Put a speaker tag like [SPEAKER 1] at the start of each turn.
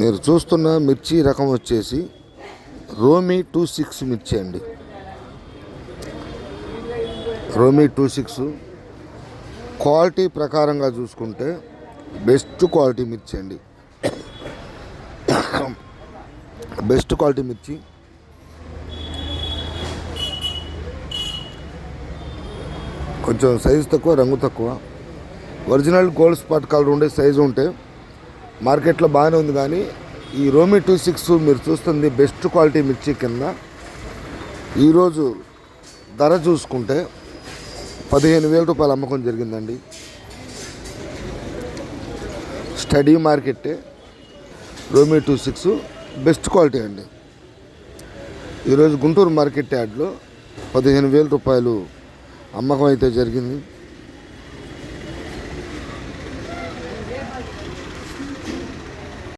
[SPEAKER 1] మీరు చూస్తున్న మిర్చి రకం వచ్చేసి రోమి టూ సిక్స్ మిర్చి అండి. రోమి టూ సిక్స్ క్వాలిటీ ప్రకారంగా చూసుకుంటే బెస్ట్ క్వాలిటీ మిర్చి అండి. బెస్ట్ క్వాలిటీ మిర్చి. కొంచెం సైజు తక్కువ రంగు తక్కువ. ఒరిజినల్ గోల్డ్ స్పాట్ కలర్ ఉండే సైజు ఉంటే మార్కెట్లో బాగానే ఉంది కానీ ఈ రోమి టూ సిక్స్ మీరు చూస్తుంది బెస్ట్ క్వాలిటీ మిర్చి కింద. ఈరోజు ధర చూసుకుంటే పదిహేను వేల రూపాయలు అమ్మకం జరిగిందండి. స్టడీ మార్కెట్టే రోమి టూ సిక్స్ బెస్ట్ క్వాలిటీ అండి. ఈరోజు గుంటూరు మార్కెట్ యార్డ్లో పదిహేను వేల రూపాయలు అమ్మకం అయితే జరిగింది.